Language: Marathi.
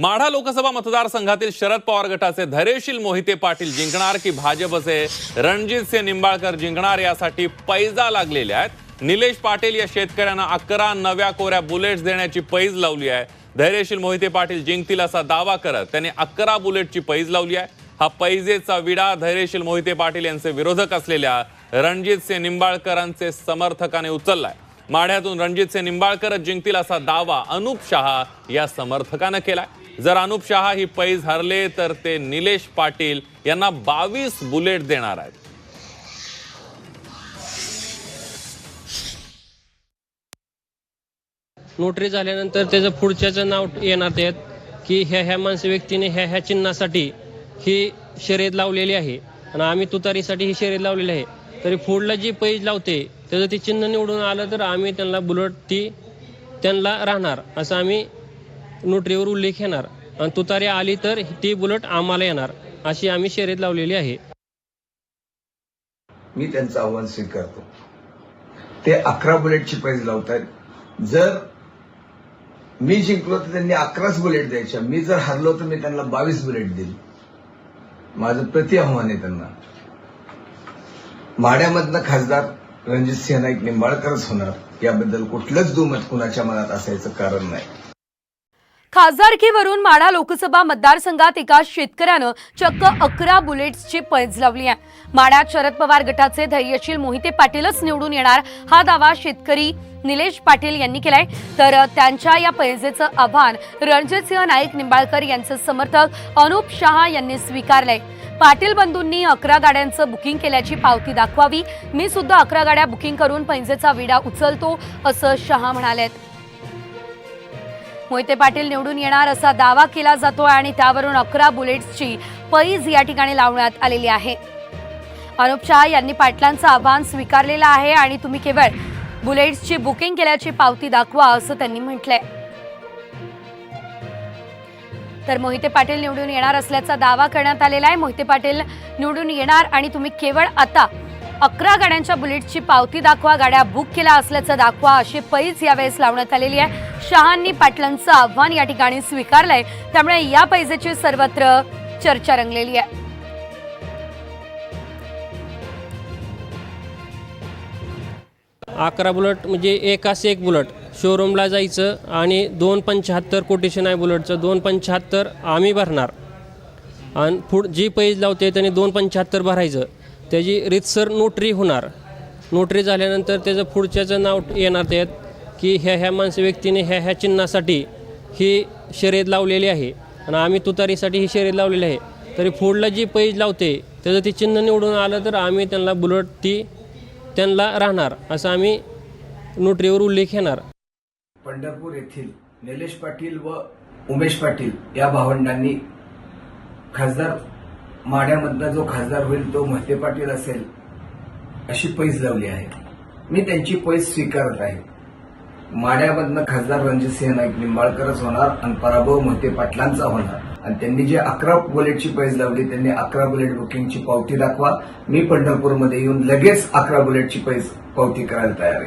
माढा लोकसभा मतदारसंघातील शरद पवार गटाचे धैर्यशील मोहिते पाटील जिंकणार की भाजपचे रणजितसिंह निंबाळकर जिंकणार यासाठी पैजा लागलेल्या आहेत. निलेश पाटील या शेतकऱ्यांना अकरा नव्या कोऱ्या बुलेट्स देण्याची पैज लावली आहे. धैर्यशील मोहिते पाटील जिंकतील असा दावा करत त्यांनी अकरा बुलेटची पैज लावली आहे. हा पैजेचा विडा धैर्यशील मोहिते पाटील यांचे विरोधक असलेल्या रणजितसिंह निंबाळकरांचे समर्थकाने उचललाय. माढ्यातून रणजितसिंह निंबाळकरच जिंकतील असा दावा अनुप शहा या समर्थकानं केलाय. जर अनुप शहा ही पैज हरले तर ते निलेश पाटील यांना बावीस बुलेट देणार आहेत. नोटरी झाल्यानंतर त्याचं पुढच्याचं नाव येणार आहेत की ह्या ह्या माणस व्यक्तीने ह्या ह्या चिन्हासाठी ही शर्यत लावलेली आहे. आणि आम्ही तुतारीसाठी ही शर्यत लावलेली आहे. तरी पुढला जी पैज लावते त्याचं ते चिन्ह निवडून आलं तर आम्ही त्यांना बुलेट ती त्यांना राहणार असं आम्ही नोटरीवर उल्लेख येणार. आणि तुतारी आली तर ती बुलेट आम्हाला येणार अशी आम्ही शर्यत लावलेली आहे. मी त्यांचं आव्हान स्वीकारतो. ते अकरा बुलेटची प्राईज लावतात जर मी जिंकलो तर त्यांनी अकराच बुलेट द्यायच्या. मी जर हरलो तर मी त्यांना बावीस बुलेट देईल माझं प्रति आव्हान आहे त्यांना. माड्यामधनं खासदार रणजित सिंह नाईक निंबाळकरच होणार. याबद्दल कुठलंच दुमत कुणाच्या मनात असायचं कारण नाही. खासदारकीवरून माढा लोकसभा मतदारसंघात एका शेतकऱ्यानं चक्क अकरा बुलेट्सची पैज लावली आहे. माढ्यात शरद पवार गटाचे धैर्यशील मोहिते पाटीलच निवडून येणार हा दावा शेतकरी निलेश पाटील यांनी केलाय. तर त्यांच्या या पैजेचं आव्हान रणजितसिंह नाईक निंबाळकर यांचे समर्थक अनुप शहा यांनी स्वीकारलंय. पाटील बंधूंनी अकरा गाड्यांचं बुकिंग केल्याची पावती दाखवावी. मी सुद्धा अकरा गाड्या बुकिंग करून पैजेचा विडा उचलतो असं शहा म्हणालेत. मोहिते पाटील निवडून येणार असा दावा केला जातोय आणि त्यावरून अकरा बुलेट्सची पैज या ठिकाणी लावण्यात आलेली आहे. अनुप शहा यांनी पाटलांचं आव्हान स्वीकारलेलं आहे आणि तुम्ही केवळ बुलेट्सची बुकिंग केल्याची पावती दाखवा असं त्यांनी म्हटलंय. तर मोहिते पाटील निवडून येणार असल्याचा दावा करण्यात आलेला आहे. मोहिते पाटील निवडून येणार आणि तुम्ही केवळ आता अकरा गाड्यांच्या बुलेटची पावती दाखवा गाड्या बुक केल्या असल्याचं दाखवा अशी पैज यावेळेस लावण्यात आलेली आहे. शहांनी पाटलांचं आव्हान या ठिकाणी स्वीकारलंय त्यामुळे या पैजेची सर्वत्र चर्चा रंगलेली आहे. अकरा बुलेट म्हणजे एकास एक बुलेट. शोरूमला जायचं आणि दोन पंच्याहत्तर कोटेशन आहे बुलेटचं दोन पंच्याहत्तर आम्ही भरणार. आणि पुढ जी पैज लावते त्याने दोन पंच्याहत्तर भरायचं. त्याची रितसर नोटरी होणार. नोटरी झाल्यानंतर त्याचं पुढच्याचं नाव येणार त्यात की ह्या ह्या माणसं व्यक्तीने ह्या ह्या चिन्हासाठी ही शर्यत लावलेली आहे. आणि आम्ही तुतारीसाठी ही शर्यत लावलेली आहे. तरी पुढला जी पैज लावते त्याचं ते चिन्ह निवडून आलं तर आम्ही त्यांना बुलट ती त्यांना राहणार असं आम्ही नोटरीवर उल्लेख येणार. पंढरपूर येथील निलेश पाटील व उमेश पाटील या भावंडांनी खासदार माड्यामधला जो खासदार होईल तो मोहिते पाटील असेल अशी पैस लावली आहे. मी त्यांची पैस स्वीकारत आहे. माढ्यामधनं खासदार रणजितसिंह नाईक निंबाळकरच होणार आणि पराभव मोहिते पाटलांचा होणार. आणि त्यांनी जे अकरा बुलेटची पैस लावली त्यांनी अकरा बुलेट बुकिंगची पावती दाखवा. मी पंढरपूरमध्ये येऊन लगेच अकरा बुलेटची पैस पावती करायला तयार आहे.